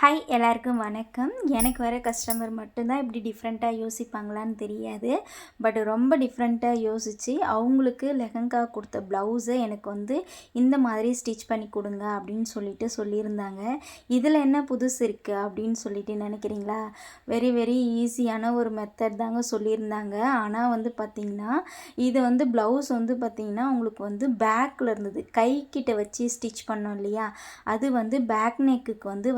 Hi எல்லாருக்கும் வணக்கம். எனக்கு வர கஸ்டமர் மட்டும்தான் இப்படி டிஃப்ரெண்ட்டாக யோசிப்பாங்களான்னு தெரியாது. பட் ரொம்ப டிஃப்ரெண்ட்டாக யோசித்து அவங்களுக்கு லெஹங்கா கொடுத்த ப்ளவுஸை எனக்கு வந்து இந்த மாதிரி ஸ்டிச் பண்ணி கொடுங்க அப்படின்னு சொல்லிட்டு சொல்லியிருந்தாங்க. இதில் என்ன புதுசு இருக்குது அப்படின்னு சொல்லிட்டு நினைக்கிறீங்களா? வெரி வெரி ஈஸியான ஒரு மெத்தட் தாங்க சொல்லியிருந்தாங்க. ஆனால் வந்து பார்த்திங்கன்னா இது வந்து ப்ளவுஸ் வந்து பார்த்திங்கன்னா உங்களுக்கு வந்து பேக்கில் இருந்தது. கை வச்சு ஸ்டிச் பண்ணோம் இல்லையா? அது வந்து பேக் நெக்குக்கு வந்து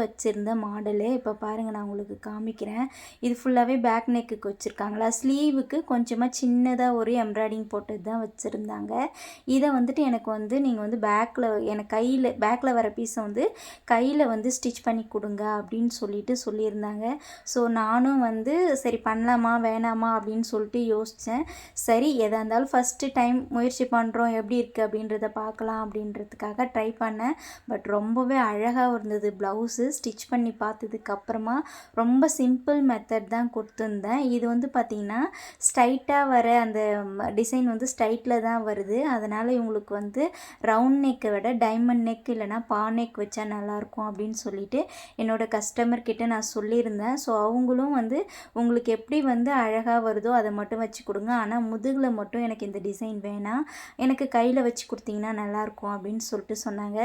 இந்த மாடலு. இப்போ பாருங்கள் நான் உங்களுக்கு காமிக்கிறேன். இது ஃபுல்லாகவே பேக் நெக்குக்கு வச்சுருக்காங்களா? ஸ்லீவுக்கு கொஞ்சமாக சின்னதாக ஒரு எம்ப்ராய்டிங் போட்டது தான் வச்சுருந்தாங்க. இதை வந்துட்டு எனக்கு வந்து நீங்கள் வந்து பேக்கில் எனக்கு கையில் பேக்கில் வர பீஸை வந்து கையில் வந்து ஸ்டிச் பண்ணி கொடுங்க அப்படின்னு சொல்லிட்டு சொல்லியிருந்தாங்க. ஸோ நானும் வந்து சரி பண்ணலாமா வேணாமா அப்படின்னு சொல்லிட்டு யோசித்தேன் சரி எதாக இருந்தாலும் ஃபஸ்ட்டு டைம் முயற்சி பண்ணுறோம் எப்படி இருக்குது அப்படின்றத பார்க்கலாம் அப்படின்றதுக்காக ட்ரை பண்ணேன். பட் ரொம்பவே அழகாக இருந்தது ப்ளவுஸு ஸ்டிச் பண்ணி பார்த்ததுக்கு அப்புறமா ரொம்ப சிம்பிள் மெத்தட் தான் கொடுத்துருந்தேன். இது வந்து பார்த்திங்கன்னா ஸ்ட்ரைட்டாக வர அந்த டிசைன் வந்து ஸ்ட்ரைட்டில் தான் வருது. அதனால் இவங்களுக்கு வந்து ரவுண்ட் நெக்கை விட டைமண்ட் நெக் இல்லைனா பா நெக் வச்சா நல்லாயிருக்கும் அப்படின்னு சொல்லிட்டு என்னோடய கஸ்டமர் கிட்டே நான் சொல்லியிருந்தேன். ஸோ அவங்களும் வந்து உங்களுக்கு எப்படி வந்து அழகாக வருதோ அதை மட்டும் வச்சு கொடுங்க. ஆனால் முதுகில் மட்டும் எனக்கு இந்த டிசைன் வேணாம். எனக்கு கையில் வச்சு கொடுத்தீங்கன்னா நல்லாயிருக்கும் அப்படின்னு சொல்லிட்டு சொன்னாங்க.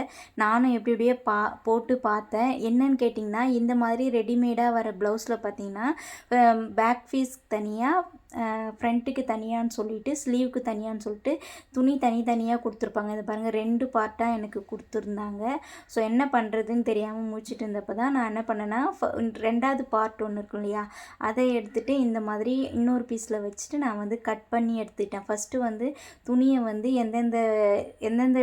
நானும் எப்படி எப்படியே பா போட்டு பார்த்தேன். என்னன்னு கேட்டிங்கன்னா இந்த மாதிரி ரெடிமேடாக வர ப்ளவுஸில் பார்த்தீங்கன்னா பேக் ஃபீஸ் தனியாக ஃப்ரண்ட்டுக்கு தனியான்னு சொல்லிட்டு ஸ்லீவுக்கு தனியான்னு சொல்லிட்டு துணி தனித்தனியாக கொடுத்துருப்பாங்க. இதை பாருங்கள் ரெண்டு பார்ட்டாக எனக்கு கொடுத்துருந்தாங்க. ஸோ என்ன பண்ணுறதுன்னு தெரியாமல் முடிச்சுட்டு இருந்தப்போ தான் நான் என்ன பண்ணேன்னா ரெண்டாவது பார்ட் ஒன்று இருக்கும் இல்லையா அதை எடுத்துகிட்டு இந்த மாதிரி இன்னொரு பீஸில் வச்சுட்டு நான் வந்து கட் பண்ணி எடுத்துக்கிட்டேன். ஃபஸ்ட்டு வந்து துணியை வந்து எந்தெந்த எந்தெந்த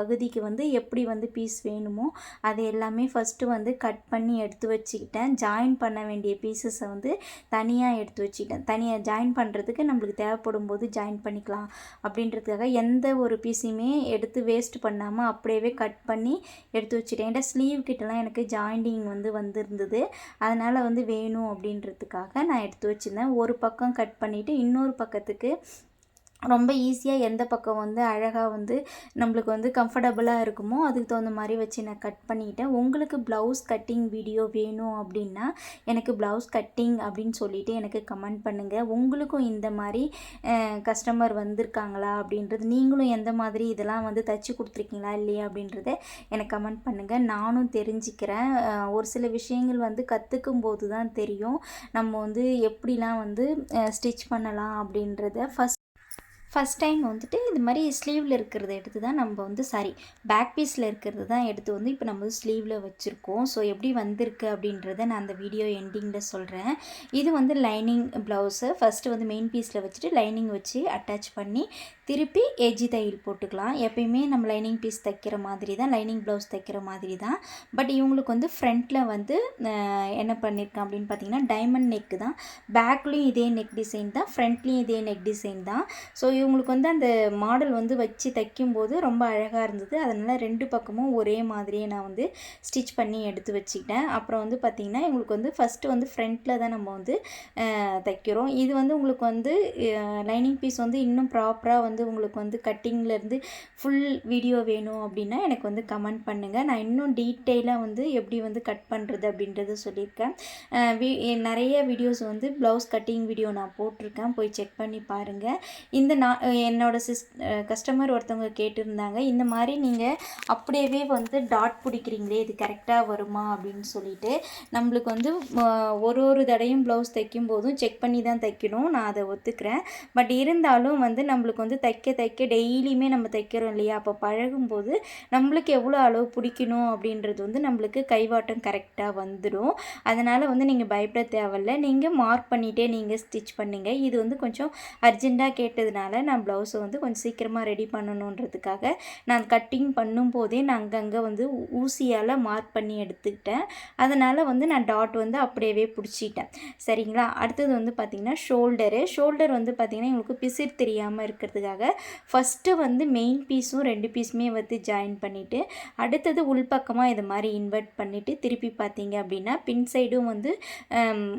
பகுதிக்கு வந்து எப்படி வந்து பீஸ் வேணுமோ அது எல்லாமே ஃபஸ்ட்டு வந்து கட் பண்ணி எடுத்து வச்சுக்கிட்டேன். ஜாயின் பண்ண வேண்டிய பீசஸை வந்து தனியாக எடுத்து வச்சுக்கிட்டேன். தனியாக ஜாயின் பண்ணுறதுக்கு நம்மளுக்கு தேவைப்படும் போது ஜாயின் பண்ணிக்கலாம். அப்படின்றதுக்காக எந்த ஒரு பீஸையுமே எடுத்து வேஸ்ட் பண்ணாமல் அப்படியே கட் பண்ணி எடுத்து வச்சுட்டேன் ஏன்டா ஸ்லீவ் கிட்டலாம் எனக்கு ஜாயிண்டிங் வந்து வந்திருந்தது. அதனால் வந்து வேணும் அப்படின்றதுக்காக நான் எடுத்து வச்சுருந்தேன். ஒரு பக்கம் கட் பண்ணிவிட்டு இன்னொரு பக்கத்துக்கு ரொம்ப ஈஸியாக எந்த பக்கம் வந்து அழகாக வந்து நம்மளுக்கு வந்து கம்ஃபர்டபுளாக இருக்குமோ அதுக்கு தகுந்த மாதிரி வச்சு நான் கட் பண்ணிட்டேன். உங்களுக்கு ப்ளவுஸ் கட்டிங் வீடியோ வேணும் அப்படின்னா எனக்கு ப்ளவுஸ் கட்டிங் அப்படின்னு சொல்லிவிட்டு எனக்கு கமெண்ட் பண்ணுங்கள் உங்களுக்கும் இந்த மாதிரி கஸ்டமர் வந்திருக்காங்களா அப்படின்றது நீங்களும் எந்த மாதிரி இதெல்லாம் வந்து தைச்சி கொடுத்துருக்கீங்களா இல்லையா அப்படின்றத எனக்கு கமெண்ட் பண்ணுங்கள் நானும் தெரிஞ்சுக்கிறேன். ஒரு சில விஷயங்கள் வந்து கற்றுக்கும் போது தான் தெரியும். நம்ம வந்து எப்படிலாம் வந்து ஸ்டிச் பண்ணலாம் அப்படின்றத ஃபஸ்ட் ஃபஸ்ட் டைம் வந்துட்டு இது மாதிரி ஸ்லீவில் இருக்கிறத எடுத்து தான் நம்ம வந்து சாரி பேக் பீஸில் இருக்கிறது தான் எடுத்து வந்து இப்போ நம்ம வந்து ஸ்லீவில் வச்சுருக்கோம். ஸோ எப்படி வந்திருக்கு அப்படின்றத நான் அந்த வீடியோ எண்டிங்கில் சொல்கிறேன் இது வந்து லைனிங் ப்ளவுஸு ஃபஸ்ட்டு வந்து மெயின் பீஸில் வச்சுட்டு லைனிங் வச்சு அட்டாச் பண்ணி திருப்பி எஜ்ஜி தையல் போட்டுக்கலாம். எப்பயுமே நம்ம லைனிங் பீஸ் தைக்கிற மாதிரி தான் லைனிங் ப்ளவுஸ் தைக்கிற மாதிரி தான். பட் இவங்களுக்கு வந்து ஃப்ரண்ட்டில் வந்து என்ன பண்ணியிருக்கேன் அப்படின்னு பார்த்தீங்கன்னா டைமண்ட் நெக்கு தான். பேக்லேயும் இதே நெக் டிசைன் தான் ஃப்ரண்ட்லேயும் இதே நெக் டிசைன் தான். ஸோ இவங்களுக்கு வந்து அந்த மாடல் வந்து வச்சு தைக்கும்போது ரொம்ப அழகாக இருந்தது. அதனால் ரெண்டு பக்கமும் ஒரே மாதிரியே நான் வந்து ஸ்டிச் பண்ணி எடுத்து வச்சுக்கிட்டேன். அப்புறம் வந்து பார்த்திங்கன்னா இவங்களுக்கு வந்து ஃபஸ்ட்டு வந்து ஃப்ரண்ட்டில் தான் நம்ம வந்து தைக்கிறோம். இது வந்து உங்களுக்கு வந்து லைனிங் பீஸ் வந்து இன்னும் ப்ராப்பராக வந்து வந்து உங்களுக்கு வந்து கட்டிங்லேருந்து ஃபுல் வீடியோ வேணும் அப்படின்னா எனக்கு வந்து கமெண்ட் பண்ணுங்கள் நான் இன்னும் டீட்டெயிலாக வந்து எப்படி வந்து கட் பண்ணுறது அப்படின்றத சொல்லியிருக்கேன். நிறைய வீடியோஸ் வந்து ப்ளவுஸ் கட்டிங் வீடியோ நான் போட்டிருக்கேன். போய் செக் பண்ணி பாருங்கள் இந்த நான் என்னோட சிஸ் கஸ்டமர் ஒருத்தவங்க கேட்டிருந்தாங்க. இந்த மாதிரி நீங்கள் அப்படியே வந்து டாட் பிடிக்கிறீங்களே இது கரெக்டாக வருமா அப்படின்னு சொல்லிட்டு நம்மளுக்கு வந்து ஒரு ஒரு தடையும் ப்ளவுஸ் தைக்கும் போதும் செக் பண்ணி தான் தைக்கணும். நான் அதை ஒத்துக்கிறேன். பட் இருந்தாலும் வந்து நம்மளுக்கு வந்து தைக்க தைக்க டெய்லியுமே நம்ம தைக்கிறோம் இல்லையா? அப்போ பழகும்போது நம்மளுக்கு எவ்வளோ அளவு பிடிக்கணும் அப்படின்றது வந்து நம்மளுக்கு கைவாட்டம் கரெக்டாக வந்துடும் அதனால் வந்து நீங்கள் பயப்பட தேவையில்ல. நீங்கள் மார்க் பண்ணிகிட்டே நீங்கள் ஸ்டிச் பண்ணுங்கள் இது வந்து கொஞ்சம் அர்ஜெண்ட்டாக கேட்டதுனால நான் ப்ளவுஸை வந்து கொஞ்சம் சீக்கிரமாக ரெடி பண்ணணுன்றதுக்காக நான் கட்டிங் பண்ணும்போதே நான் அங்கங்கே வந்து ஊசியால் மார்க் பண்ணி எடுத்துக்கிட்டேன். அதனால் வந்து நான் டாட் வந்து அப்படியே பிடிச்சிட்டேன். சரிங்களா? அடுத்தது வந்து பார்த்திங்கன்னா ஷோல்டரு ஷோல்டர் வந்து பார்த்திங்கன்னா எங்களுக்கு பிசிர் தெரியாமல் இருக்கிறதுக்காக ஃபஸ்ட்டு வந்து மெயின் பீஸும் ரெண்டு பீஸுமே வந்து ஜாயின் பண்ணிவிட்டு அடுத்தது உள்பக்கமாக இது மாதிரி இன்வெர்ட் பண்ணிவிட்டு திருப்பி பார்த்தீங்க அப்படின்னா பின் சைடும் வந்து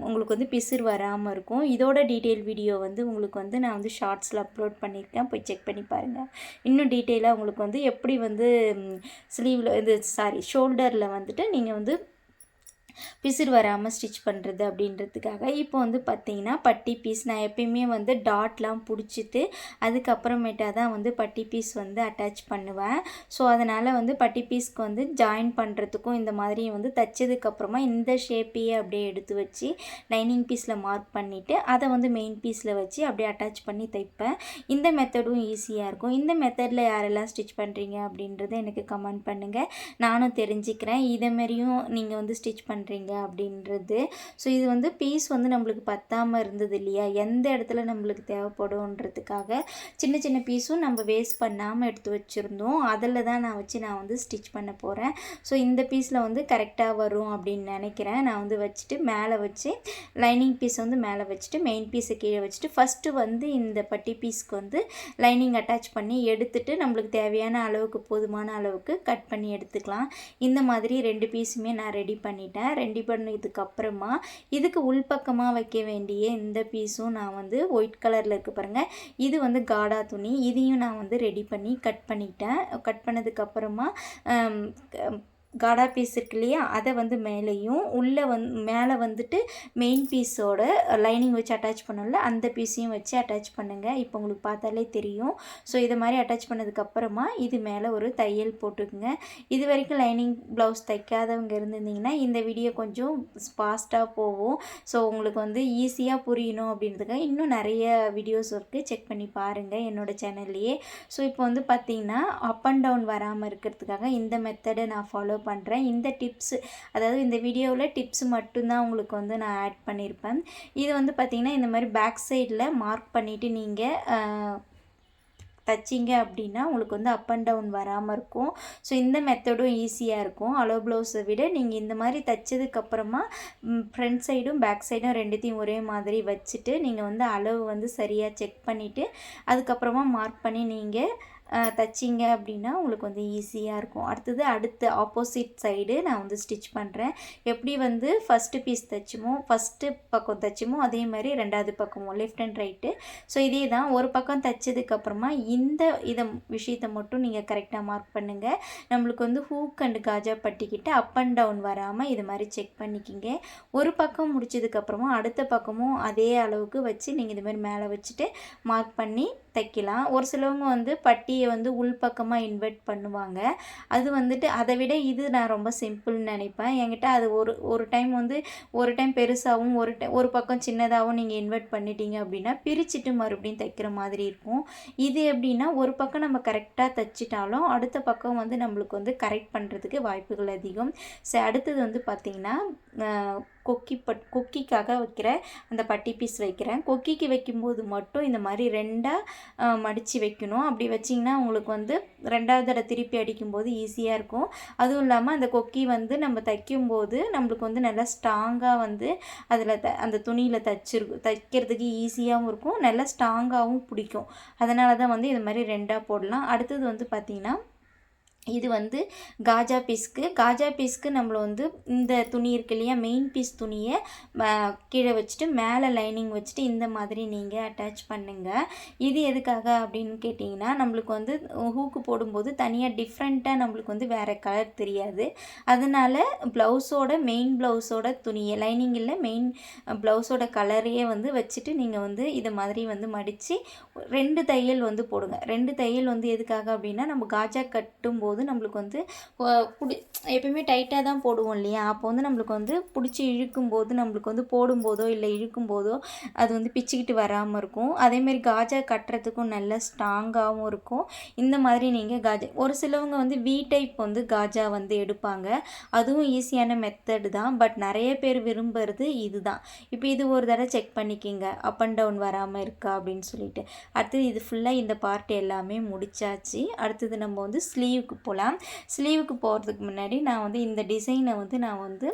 உங்களுக்கு வந்து பிசிறு வராமல் இருக்கும். இதோட டீட்டெயில் வீடியோ வந்து உங்களுக்கு வந்து நான் வந்து ஷார்ட்ஸில் அப்லோட் பண்ணியிருக்கேன் போய் செக் பண்ணி பாருங்கள் இன்னும் டீட்டெயிலாக உங்களுக்கு வந்து எப்படி வந்து ஸ்லீவில் இது சாரி ஷோல்டரில் வந்துட்டு நீங்கள் வந்து பிசிறு வராமல் ஸ்டிச் பண்ணுறது அப்படின்றதுக்காக. இப்போ வந்து பார்த்திங்கன்னா பட்டி பீஸ் நான் எப்பயுமே வந்து டாட்லாம் பிடிச்சிட்டு அதுக்கப்புறமேட்டா தான் வந்து பட்டி பீஸ் வந்து அட்டாச் பண்ணுவேன். ஸோ அதனால் வந்து பட்டி பீஸ்க்கு வந்து ஜாயின் பண்ணுறதுக்கும் இந்த மாதிரி வந்து தைச்சதுக்கப்புறமா இந்த ஷேப்பையே அப்படியே எடுத்து வச்சு லைனிங் பீஸில் மார்க் பண்ணிவிட்டு அதை வந்து மெயின் பீஸில் வச்சு அப்படியே அட்டாச் பண்ணி தைப்பேன். இந்த மெத்தடும் ஈஸியாக இருக்கும். இந்த மெத்தடில் யாரெல்லாம் ஸ்டிச் பண்ணுறீங்க அப்படின்றத எனக்கு கமெண்ட் பண்ணுங்கள் நானும் தெரிஞ்சுக்கிறேன். இதேமாரியும் நீங்கள் வந்து ஸ்டிச் பண்ணுறீங்க அப்படின்றது. ஸோ இது வந்து பீஸ் வந்து நம்மளுக்கு பத்தாமல் இருந்தது இல்லையா? எந்த இடத்துல நம்மளுக்கு தேவைப்படும்ன்றதுக்காக சின்ன சின்ன பீஸும் நம்ம வேஸ்ட் பண்ணாமல் எடுத்து வச்சுருந்தோம். அதில் தான் நான் வச்சு நான் வந்து ஸ்டிச் பண்ண போகிறேன் ஸோ இந்த பீஸில் வந்து கரெக்டாக வரும் அப்படின்னு நினைக்கிறேன். நான் வந்து வச்சுட்டு மேலே வச்சு லைனிங் பீஸ் வந்து மேலே வச்சுட்டு மெயின் பீஸை கீழே வச்சுட்டு ஃபஸ்ட்டு வந்து இந்த பட்டி பீஸ்க்கு வந்து லைனிங் அட்டாச் பண்ணி எடுத்துட்டு நம்மளுக்கு தேவையான அளவுக்கு போதுமான அளவுக்கு கட் பண்ணி எடுத்துக்கலாம். இந்த மாதிரி ரெண்டு பீஸுமே நான் ரெடி பண்ணிட்டேன். ரெடி பண்ணதுக்கு அப்புறமா இதுக்கு உள்பக்கமாக வைக்க வேண்டிய இந்த பீஸும் நான் வந்து ஒயிட் கலரில் இருக்க பாருங்கள் இது வந்து காடா துணி. இதையும் நான் வந்து ரெடி பண்ணி கட் பண்ணிட்டேன். கட் பண்ணதுக்கப்புறமா காடா பீஸ் இருக்கு இல்லையா? அதை வந்து மேலேயும் உள்ளே வந் மேலே வந்துட்டு மெயின் பீஸோட லைனிங் வச்சு அட்டாச் பண்ணல அந்த பீஸையும் வச்சு அட்டாச் பண்ணுங்கள் இப்போ உங்களுக்கு பார்த்தாலே தெரியும். ஸோ இதை மாதிரி அட்டாச் பண்ணதுக்கப்புறமா இது மேலே ஒரு தையல் போட்டுக்குங்க. இது வரைக்கும் லைனிங் ப்ளவுஸ் தைக்காதவங்க இருந்திருந்தீங்கன்னா இந்த வீடியோ கொஞ்சம் ஃபாஸ்ட்டாக போகும். ஸோ உங்களுக்கு வந்து ஈஸியாக புரியணும் அப்படின்றதுக்காக இன்னும் நிறைய வீடியோஸ் இருக்குது செக் பண்ணி பாருங்கள் என்னோடய சேனல்லையே ஸோ இப்போ வந்து பார்த்திங்கன்னா அப் அண்ட் டவுன் வராமல் இருக்கிறதுக்காக இந்த மெத்தடை நான் ஃபாலோ பண்ணுறேன் இந்த டிப்ஸ் அதாவது இந்த வீடியோவில் டிப்ஸ் மட்டும்தான் உங்களுக்கு வந்து நான் ஆட் பண்ணியிருப்பேன் இது வந்து பார்த்திங்கன்னா இந்த மாதிரி பேக் சைடில் மார்க் பண்ணிவிட்டு நீங்கள் தைச்சிங்க அப்படின்னா உங்களுக்கு வந்து அப் அண்ட் டவுன் வராமல் இருக்கும். ஸோ இந்த மெத்தடும் ஈஸியாக இருக்கும். அலோ ப்ளவுஸை விட நீங்கள் இந்த மாதிரி தைச்சதுக்கப்புறமா ஃப்ரண்ட் சைடும் பேக் சைடும் ரெண்டுத்தையும் ஒரே மாதிரி வச்சுட்டு நீங்கள் வந்து அளவு வந்து சரியாக செக் பண்ணிவிட்டு அதுக்கப்புறமா மார்க் பண்ணி நீங்கள் தைச்சிங்க அப்படின்னா உங்களுக்கு வந்து ஈஸியாக இருக்கும். அடுத்தது அடுத்த ஆப்போசிட் சைடு நான் வந்து ஸ்டிச் பண்ணுறேன் எப்படி வந்து ஃபஸ்ட்டு பீஸ் தைச்சுமோ ஃபஸ்ட்டு பக்கம் தைச்சுமோ அதே மாதிரி ரெண்டாவது பக்கமும் லெஃப்ட் அண்ட் ரைட்டு ஸோ இதே தான் ஒரு பக்கம் தைச்சதுக்கப்புறமா இந்த இதை விஷயத்தை மட்டும் நீங்கள் கரெக்டாக மார்க் பண்ணுங்கள் நம்மளுக்கு வந்து ஹூக் அண்ட் காஜா பட்டிக்கிட்டு அப் அண்ட் டவுன் வராமல் இது மாதிரி செக் பண்ணிக்கிங்க. ஒரு பக்கம் முடிச்சதுக்கப்புறமா அடுத்த பக்கமும் அதே அளவுக்கு வச்சு நீங்கள் இது மாதிரி மேலே வச்சுட்டு மார்க் பண்ணி தைக்கலாம். ஒரு சிலவங்க வந்து பட்டியை வந்து உள்பக்கமாக இன்வெர்ட் பண்ணுவாங்க. அது வந்துட்டு அதை விட இது நான் ரொம்ப சிம்பிள்னு நினைப்பேன். என்கிட்ட அது ஒரு ஒரு டைம் வந்து ஒரு டைம் பெருசாகவும் ஒரு டைம் ஒரு பக்கம் சின்னதாகவும் நீங்கள் இன்வெர்ட் பண்ணிட்டீங்க அப்படின்னா பிரிச்சுட்டு மறுபடியும் தைக்கிற மாதிரி இருக்கும். இது எப்படின்னா ஒரு பக்கம் நம்ம கரெக்டாக தைச்சிட்டாலும் அடுத்த பக்கம் வந்து நம்மளுக்கு வந்து கரெக்ட் பண்ணுறதுக்கு வாய்ப்புகள் அதிகம். ஸோ அடுத்தது வந்து பார்த்திங்கன்னா கொக்கி பட் கொக்கிக்காக வைக்கிற அந்த பட்டி பீஸ் வைக்கிறேன். கொக்கிக்கு வைக்கும்போது மட்டும் இந்த மாதிரி ரெண்டாக மடித்து வைக்கணும். அப்படி வச்சிங்கன்னா உங்களுக்கு வந்து ரெண்டாவது தடவை திருப்பி அடிக்கும்போது ஈஸியாக இருக்கும். அதுவும் இல்லாமல் அந்த கொக்கி வந்து நம்ம தைக்கும்போது நம்மளுக்கு வந்து நல்லா ஸ்ட்ராங்காக வந்து அதில் த அந்த துணியில் தைச்சிருக்கும் தைக்கிறதுக்கு ஈஸியாகவும் இருக்கும். நல்லா ஸ்ட்ராங்காகவும் பிடிக்கும். அதனால தான் வந்து இது மாதிரி ரெண்டாக போடலாம். அடுத்தது வந்து பார்த்திங்கன்னா இது வந்து காஜா பீஸ்க்கு. காஜா பீஸ்க்கு நம்மளை வந்து இந்த துணி இருக்கு இல்லையா மெயின் பீஸ் துணியை கீழே வச்சுட்டு மேலே லைனிங் வச்சுட்டு இந்த மாதிரி நீங்கள் அட்டாச் பண்ணுங்கள் இது எதுக்காக அப்படின்னு கேட்டிங்கன்னா நம்மளுக்கு வந்து ஹூக்கு போடும்போது தனியாக டிஃப்ரெண்ட்டாக நம்மளுக்கு வந்து வேறு கலர் தெரியாது. அதனால் ப்ளவுஸோட மெயின் ப்ளவுஸோட துணியை லைனிங் இல்லை மெயின் ப்ளவுஸோட கலரையே வந்து வச்சுட்டு நீங்கள் வந்து இதை மாதிரி வந்து மடித்து ரெண்டு தையல் வந்து போடுங்க. ரெண்டு தையல் வந்து எதுக்காக அப்படின்னா நம்ம காஜா கட்டும்போது போது நம்மளுக்கு வந்து பிடி எப்பயுமே டைட்டாக தான் போடுவோம் இல்லையா? அப்போ வந்து நம்மளுக்கு வந்து பிடிச்சி இழுக்கும்போது நம்மளுக்கு வந்து போடும்போதோ இல்லை இழுக்கும்போதோ அது வந்து பிச்சுக்கிட்டு வராமல் இருக்கும். அதேமாரி காஜா கட்டுறதுக்கும் நல்ல ஸ்ட்ராங்காகவும் இருக்கும். இந்த மாதிரி நீங்கள் காஜா ஒரு சிலவங்க வந்து வி டைப் வந்து காஜா வந்து எடுப்பாங்க. அதுவும் ஈஸியான மெத்தடு தான். பட் நிறைய பேர் விரும்புறது இதுதான். இப்போ இது ஒரு தடவை செக் பண்ணிக்கிங்க. அப் அண்ட் டவுன் வராமல் இருக்கா அப்படின்னு சொல்லிட்டு. அடுத்தது இது ஃபுல்லாக இந்த பார்ட் எல்லாமே முடிச்சாச்சு. அடுத்தது நம்ம வந்து ஸ்லீவுக்கு போகலாம் ஸ்லீவுக்கு போகிறதுக்கு முன்னாடி நான் வந்து இந்த டிசைனை வந்து நான் வந்து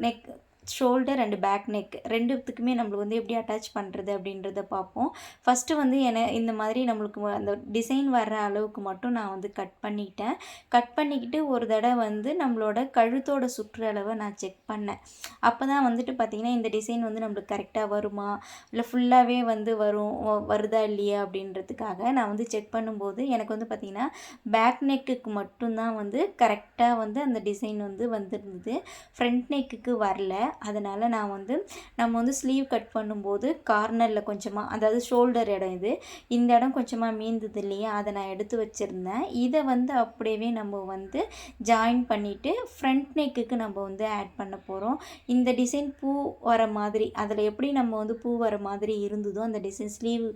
neck shoulder and back neck ரெண்டுத்துக்குமே நம்மளுக்கு வந்து எப்படி அட்டாச் பண்ணுறது அப்படின்றத பார்ப்போம். ஃபஸ்ட்டு வந்து என்ன இந்த மாதிரி நம்மளுக்கு அந்த டிசைன் வர்ற அளவுக்கு மட்டும் நான் வந்து கட் பண்ணிட்டேன். கட் பண்ணிக்கிட்டு ஒரு தடவை வந்து நம்மளோட கழுத்தோட சுற்றளவை நான் செக் பண்ணேன். அப்போ தான் வந்துட்டு பார்த்திங்கன்னா இந்த டிசைன் வந்து நம்மளுக்கு கரெக்டாக வருமா? இல்லை ஃபுல்லாகவே வந்து வரும் வருதா இல்லையா அப்படின்றதுக்காக நான் வந்து செக் பண்ணும்போது எனக்கு வந்து பார்த்திங்கன்னா பேக் நெக்குக்கு மட்டும்தான் வந்து கரெக்டாக வந்து அந்த டிசைன் வந்து வந்திருந்தது. ஃப்ரண்ட் நெக்குக்கு வரல. அதனால் நான் வந்து நம்ம வந்து ஸ்லீவ் கட் பண்ணும்போது கார்னரில் கொஞ்சமாக அதாவது ஷோல்டர் இடம் இது இந்த இடம் கொஞ்சமாக மீந்தது இல்லையா? அதை நான் எடுத்து வச்சுருந்தேன். இதை வந்து அப்படியே நம்ம வந்து ஜாயின் பண்ணிவிட்டு ஃப்ரண்ட் நெக்குக்கு நம்ம வந்து ஆட் பண்ண போகிறோம் இந்த டிசைன் பூ வர மாதிரி அதில் எப்படி நம்ம வந்து பூ வர மாதிரி இருந்ததோ அந்த டிசைன் ஸ்லீவ்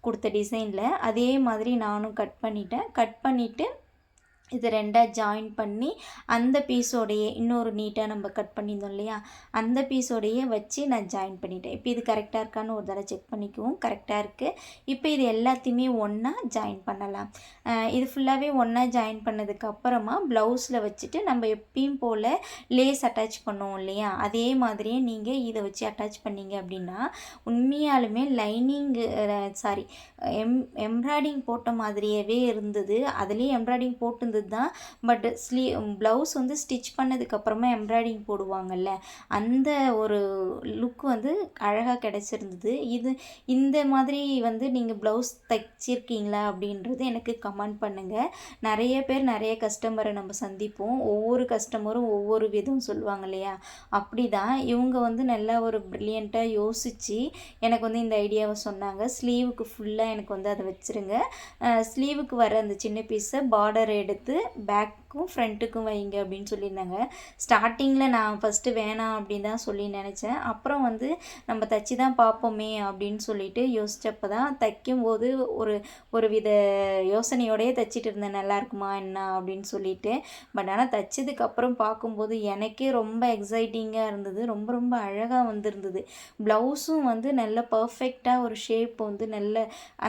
கொடுத்த டிசைனில் அதே மாதிரி நானும் கட் பண்ணிட்டேன். கட் பண்ணிவிட்டு இது ரெண்டாக ஜாயின் பண்ணி அந்த பீஸோடையே இன்னொரு நீட்டாக நம்ம கட் பண்ணியிருந்தோம் இல்லையா? அந்த பீஸோடையே வச்சு நான் ஜாயின் பண்ணிட்டேன். இப்போ இது கரெக்டாக இருக்கான்னு ஒரு தடவை செக் பண்ணிக்குவோம். கரெக்டாக இருக்குது இப்போ இது எல்லாத்தையுமே ஒன்றா ஜாயின் பண்ணலாம். இது ஃபுல்லாகவே ஒன்றா ஜாயின் பண்ணதுக்கப்புறமா ப்ளவுஸில் வச்சுட்டு நம்ம எப்பயும் போல் லேஸ் அட்டாச் பண்ணுவோம் இல்லையா? அதே மாதிரியே நீங்கள் இதை வச்சு அட்டாச் பண்ணீங்க அப்படின்னா உண்மையாலுமே லைனிங்கு சாரி எம் எம்ப்ராய்டிங் போட்ட மாதிரியவே இருந்தது. அதுலேயும் எம்ப்ராய்டிங் போட்டிருந்தது தான். பட் ஸ்லீ ப்ளவுஸ் வந்து ஸ்டிச் பண்ணதுக்கப்புறமா எம்ப்ராய்டிங் போடுவாங்கல்ல அந்த ஒரு லுக் வந்து அழகாக கிடச்சிருந்தது. இது இந்த மாதிரி வந்து நீங்கள் ப்ளவுஸ் தைச்சிருக்கீங்களா அப்படின்றது எனக்கு கமெண்ட் பண்ணுங்கள் நிறைய பேர் நிறைய கஸ்டமரை நம்ம சந்திப்போம். ஒவ்வொரு கஸ்டமரும் ஒவ்வொரு விதம் சொல்லுவாங்க இல்லையா? அப்படி தான் இவங்க வந்து நல்லா ஒரு ப்ரில்லியண்ட்டாக யோசித்து எனக்கு வந்து இந்த ஐடியாவை சொன்னாங்க. ஸ்லீவுக்கு ஃபுல்லாக எனக்கு வந்து அதை வச்சுருங்க. ஸ்லீவுக்கு வர அந்த சின்ன பீஸை பார்டர் எடுத்து வந்து பேக்கும் ஃப்ரண்ட்டுக்கும் வைங்க அப்படின்னு சொல்லியிருந்தாங்க. ஸ்டார்டிங்கில் நான் ஃபஸ்ட்டு வேணாம் அப்படின்னு தான் சொல்லி நினச்சேன். அப்புறம் வந்து நம்ம தைச்சி தான் பார்ப்போமே அப்படின்னு சொல்லிட்டு யோசித்தப்போ தான் தைக்கும்போது ஒரு ஒரு வித யோசனையோடையே தைச்சிட்டு இருந்தேன். நல்லா இருக்குமா என்ன அப்படின்னு சொல்லிட்டு. பட் ஆனால் தைச்சதுக்கப்புறம் பார்க்கும்போது எனக்கே ரொம்ப எக்ஸைட்டிங்காக இருந்தது. ரொம்ப ரொம்ப அழகாக வந்திருந்தது. ப்ளவுஸும் வந்து நல்ல பர்ஃபெக்டாக ஒரு ஷேப் வந்து நல்ல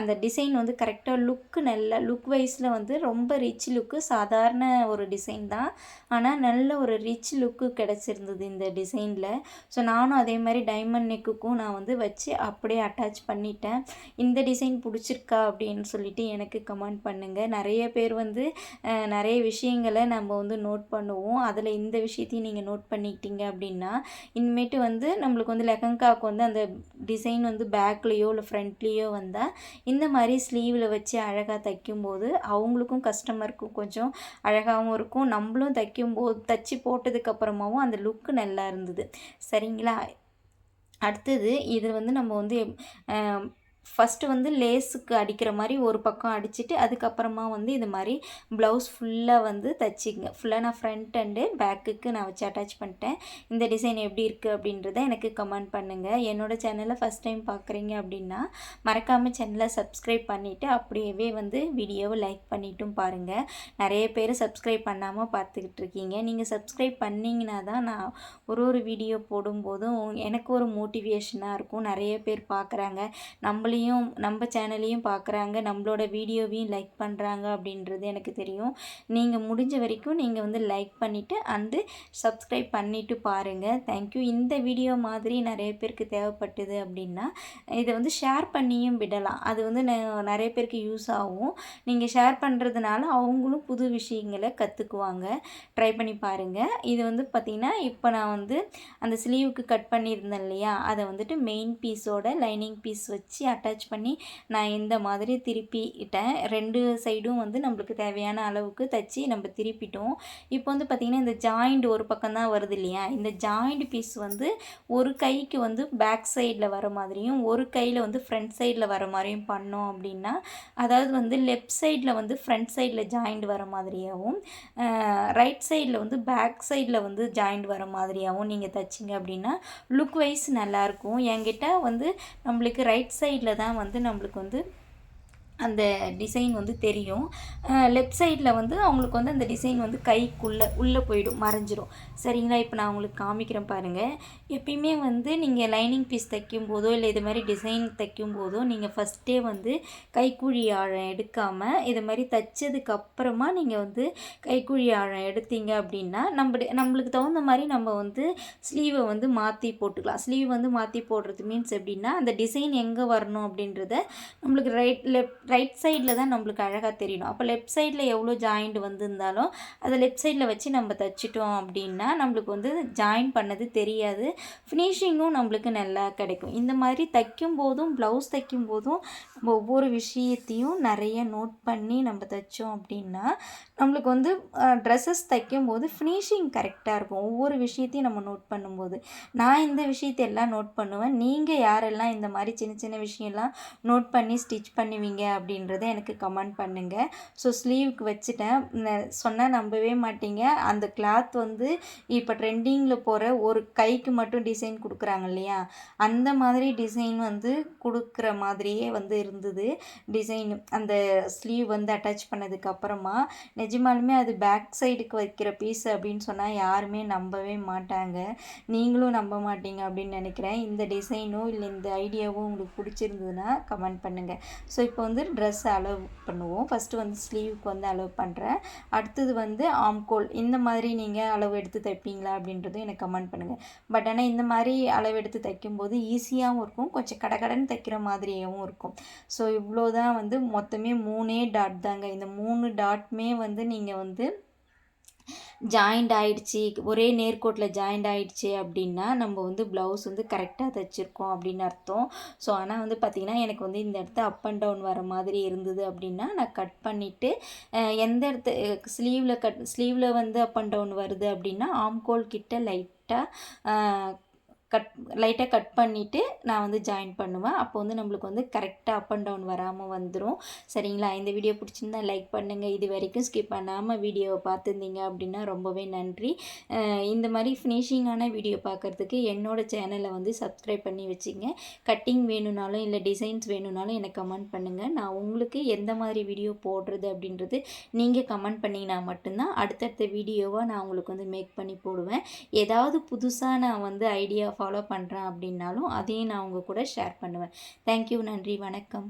அந்த டிசைன் வந்து கரெக்டாக லுக்கு நல்ல லுக் வைஸில் வந்து ரொம்ப ரிச் லுக்கு சாதாரண ஒரு டிசைன் தான். ஆனால் நல்ல ஒரு ரிச் லுக்கு கிடச்சிருந்தது இந்த டிசைனில். ஸோ நானும் அதே மாதிரி டைமண்ட் நெக்குக்கும் நான் வந்து வச்சு அப்படியே அட்டாச் பண்ணிட்டேன். இந்த டிசைன் பிடிச்சிருக்கா அப்படின்னு சொல்லிட்டு எனக்கு கமெண்ட் பண்ணுங்கள் நிறைய பேர் வந்து நிறைய விஷயங்களை நம்ம வந்து நோட் பண்ணுவோம். அதில் இந்த விஷயத்தையும் நீங்கள் நோட் பண்ணிக்கிட்டீங்க அப்படின்னா இனிமேட்டு வந்து நம்மளுக்கு வந்து லெஹங்காவுக்கு வந்து அந்த டிசைன் வந்து பேக்லேயோ இல்லை ஃப்ரண்ட்லேயோ வந்தால் இந்த மாதிரி ஸ்லீவில் வச்சு அழகாக தைக்கும்போது அவங்களுக்கும் கஸ்டமருக்கும் கொஞ்சம் அழகாக நல்லாவும் இருக்கும். நம்மளும் தைக்கும்போது தைச்சி போட்டதுக்கப்புறமாவும் அந்த லுக்கு நல்லா இருந்தது. சரிங்களா? அடுத்தது இது வந்து நம்ம வந்து ஃபஸ்ட்டு வந்து லேஸுக்கு அடிக்கிற மாதிரி ஒரு பக்கம் அடிச்சுட்டு அதுக்கப்புறமா வந்து இது மாதிரி ப்ளவுஸ் ஃபுல்லாக வந்து தைச்சிங்க ஃபுல்லாக நான் ஃப்ரண்ட் அண்டு பேக்குக்கு நான் வச்சு அட்டாச் பண்ணிட்டேன். இந்த டிசைன் எப்படி இருக்குது அப்படின்றத எனக்கு கமெண்ட் பண்ணுங்கள் என்னோடய சேனலை ஃபஸ்ட் டைம் பார்க்குறீங்க அப்படின்னா மறக்காமல் சேனலை சப்ஸ்கிரைப் பண்ணிவிட்டு அப்படியே வந்து வீடியோவை லைக் பண்ணிட்டும் பாருங்கள் நிறைய பேர் சப்ஸ்கிரைப் பண்ணாமல் பார்த்துக்கிட்டு இருக்கீங்க. நீங்கள் சப்ஸ்கிரைப் பண்ணிங்கன்னா தான் நான் ஒரு ஒரு வீடியோ போடும்போதும் எனக்கு ஒரு மோட்டிவேஷனாக இருக்கும். நிறைய பேர் பார்க்குறாங்க நம்மளும் நம்மளையும் நம்ம சேனலையும் பார்க்குறாங்க நம்மளோட வீடியோவையும் லைக் பண்ணுறாங்க அப்படின்றது எனக்கு தெரியும். நீங்கள் முடிஞ்ச வரைக்கும் நீங்கள் வந்து லைக் பண்ணிவிட்டு அண்டு சப்ஸ்கிரைப் பண்ணிவிட்டு பாருங்கள் தேங்க்யூ இந்த வீடியோ மாதிரி நிறைய பேருக்கு தேவைப்பட்டது அப்படின்னா இதை வந்து ஷேர் பண்ணியும் விடலாம். அது வந்து நிறைய பேருக்கு யூஸ் ஆகும். நீங்கள் ஷேர் பண்ணுறதுனால அவங்களும் புது விஷயங்களை கற்றுக்குவாங்க ட்ரை பண்ணி பாருங்கள் இது வந்து பார்த்திங்கன்னா இப்போ நான் வந்து அந்த ஸ்லீவுக்கு கட் பண்ணியிருந்தேன் இல்லையா? அதை வந்துட்டு மெயின் பீஸோட லைனிங் பீஸ் வச்சு அட்டாச் பண்ணி நான் இந்த மாதிரி திருப்பிட்டேன். ரெண்டு சைடும் வந்து நம்மளுக்கு தேவையான அளவுக்கு தைச்சி நம்ம திருப்பிட்டோம். இப்போ வந்து பார்த்திங்கன்னா இந்த ஜாயிண்ட் ஒரு பக்கம் தான் வருது இல்லையா? இந்த ஜாயிண்ட் பீஸ் வந்து ஒரு கைக்கு வந்து பேக் சைடில் வர மாதிரியும் ஒரு கையில் வந்து ஃப்ரண்ட் சைடில் வர மாதிரியும் பண்ணோம் அப்படின்னா அதாவது வந்து லெஃப்ட் சைடில் வந்து ஃப்ரண்ட் சைடில் ஜாயிண்ட் வர மாதிரியாகவும் ரைட் சைடில் வந்து பேக் சைடில் வந்து ஜாயிண்ட் வர மாதிரியாகவும் நீங்கள் தைச்சிங்க அப்படின்னா லுக் வைஸ் நல்லாயிருக்கும் என்கிட்ட வந்து நம்மளுக்கு ரைட் சைடில் தான் வந்து நம்மளுக்கு வந்து அந்த டிசைன் வந்து தெரியும். லெஃப்ட் சைடில் வந்து அவங்களுக்கு வந்து அந்த டிசைன் வந்து கைக்குள்ளே உள்ளே போயிடும் மறைஞ்சிரும். சரிங்களா? இப்போ நான் உங்களுக்கு காமிக்கிறேன் பாருங்கள் எப்பயுமே வந்து நீங்கள் லைனிங் பீஸ் தைக்கும் போதோ இல்லை இது மாதிரி டிசைன் தைக்கும் போதோ நீங்கள் ஃபஸ்ட்டே வந்து கைக்குழி ஆழம் எடுக்காமல் இது மாதிரி தைச்சதுக்கு அப்புறமா நீங்கள் வந்து கைக்குழி ஆழம் எடுத்தீங்க அப்படின்னா நம்ம நம்மளுக்கு தகுந்த மாதிரி நம்ம வந்து ஸ்லீவை வந்து மாற்றி போட்டுக்கலாம். ஸ்லீவ் வந்து மாற்றி போடுறது மீன்ஸ் எப்படின்னா அந்த டிசைன் எங்கே வரணும் அப்படின்றத நம்மளுக்கு ரைட் லெஃப்ட் ரைட் சைடில் தான் நம்மளுக்கு அழகாக தெரியணும் அப்போ லெஃப்ட் சைடில் எவ்வளோ ஜாயிண்ட் வந்திருந்தாலும் அதை லெஃப்ட் சைடில் வச்சு நம்ம தைச்சிட்டோம் அப்படின்னா நம்மளுக்கு வந்து ஜாயின் பண்ணது தெரியாது. ஃபினிஷிங்கும் நம்மளுக்கு நல்லா கிடைக்கும். இந்த மாதிரி தைக்கும் போதும் ப்ளவுஸ் தைக்கும் போதும் நம்ம ஒவ்வொரு விஷயத்தையும் நிறைய நோட் பண்ணி நம்ம தைச்சோம் அப்படின்னா நம்மளுக்கு வந்து ட்ரெஸ்ஸஸ் தைக்கும் போது ஃபினிஷிங் கரெக்டாக இருக்கும். ஒவ்வொரு விஷயத்தையும் நம்ம நோட் பண்ணும்போது. நான் இந்த விஷயத்தை எல்லாம் நோட் பண்ணுவேன். நீங்கள் யாரெல்லாம் இந்த மாதிரி சின்ன சின்ன விஷயம்லாம் நோட் பண்ணி ஸ்டிச் பண்ணுவீங்க அப்படின்றத எனக்கு கமெண்ட் பண்ணுங்கள் ஸோ ஸ்லீவுக்கு வச்சுட்டேன். சொன்னால் நம்பவே மாட்டீங்க. அந்த கிளாத் வந்து இப்போ ட்ரெண்டிங்கில் போகிற ஒரு கைக்கு மட்டும் டிசைன் கொடுக்குறாங்க இல்லையா? அந்த மாதிரி டிசைன் வந்து கொடுக்குற மாதிரியே வந்து இருந்தது. டிசைன் அந்த ஸ்லீவ் வந்து அட்டாச் பண்ணதுக்கு அப்புறமா நிஜமாலுமே அது பேக் சைடுக்கு வைக்கிற பீஸ் அப்படின்னு சொன்னால் யாருமே நம்பவே மாட்டாங்க. நீங்களும் நம்ப மாட்டீங்க அப்படின்னு நினைக்கிறேன். இந்த டிசைனோ இல்லை இந்த ஐடியாவும் உங்களுக்கு பிடிச்சிருந்ததுன்னா கமெண்ட் பண்ணுங்கள் ஸோ இப்போ வந்து ட்ரெஸ் அலோவ் பண்ணுவோம். ஃபஸ்ட்டு வந்து ஸ்லீவுக்கு வந்து அலோவ் பண்ணுறேன் அடுத்தது வந்து ஆம்கோல் இந்த மாதிரி நீங்கள் அளவு எடுத்து தைப்பீங்களா அப்படின்றதும் எனக்கு கமெண்ட் பண்ணுங்கள் பட் ஆனால் இந்த மாதிரி அளவு எடுத்து தைக்கும்போது ஈஸியாகவும் இருக்கும். கொஞ்சம் கடகடன்னு தைக்கிற மாதிரியாகவும் இருக்கும். ஸோ இவ்வளோ தான் வந்து மொத்தமே மூணே டாட் தாங்க. இந்த மூணு டாட்மே வந்து நீங்கள் வந்து ஜாயிண்ட் ஆகிடுச்சி ஒரே நேர்கோட்டில் ஜாயிண்ட் ஆகிடுச்சி அப்படின்னா நம்ம வந்து ப்ளவுஸ் வந்து கரெக்டாக தைச்சிருக்கோம் அப்படின்னு அர்த்தம். ஸோ ஆனால் வந்து பார்த்திங்கன்னா எனக்கு வந்து இந்த இடத்த அப் அண்ட் டவுன் வர மாதிரி இருந்தது அப்படின்னா நான் கட் பண்ணிவிட்டு எந்த இடத்து ஸ்லீவில் கட் ஸ்லீவில் வந்து அப் அண்ட் டவுன் வருது அப்படின்னா ஆம்கோல் கிட்ட லைட்டாக கட் லைட்டாக கட் பண்ணிவிட்டு நான் வந்து ஜாயின் பண்ணுவேன். அப்போ வந்து நம்மளுக்கு வந்து கரெக்டாக அப் அண்ட் டவுன் வராமல் வந்துடும் சரிங்களா? இந்த வீடியோ பிடிச்சிருந்தா லைக் பண்ணுங்கள் இது வரைக்கும் ஸ்கிப் பண்ணாமல் வீடியோவை பார்த்துருந்தீங்க அப்படின்னா ரொம்பவே நன்றி. இந்த மாதிரி ஃபினிஷிங்கான வீடியோ பார்க்குறதுக்கு என்னோடய சேனலை வந்து சப்ஸ்கிரைப் பண்ணி வச்சுங்க. கட்டிங் வேணும்னாலும் இல்லை டிசைன்ஸ் வேணும்னாலும் எனக்கு கமெண்ட் பண்ணுங்கள் நான் உங்களுக்கு எந்த மாதிரி வீடியோ போடுறது அப்படின்றது நீங்கள் கமெண்ட் பண்ணிங்கன்னா மட்டும்தான் அடுத்தடுத்த வீடியோவாக நான் உங்களுக்கு வந்து மேக் பண்ணி போடுவேன். ஏதாவது புதுசாக நான் வந்து ஐடியா ஃபாலோ பண்ணுறேன் அப்படின்னாலும் அதையும் நான் உங்கள் கூட ஷேர் பண்ணுவேன். தேங்க்யூ நன்றி வணக்கம்.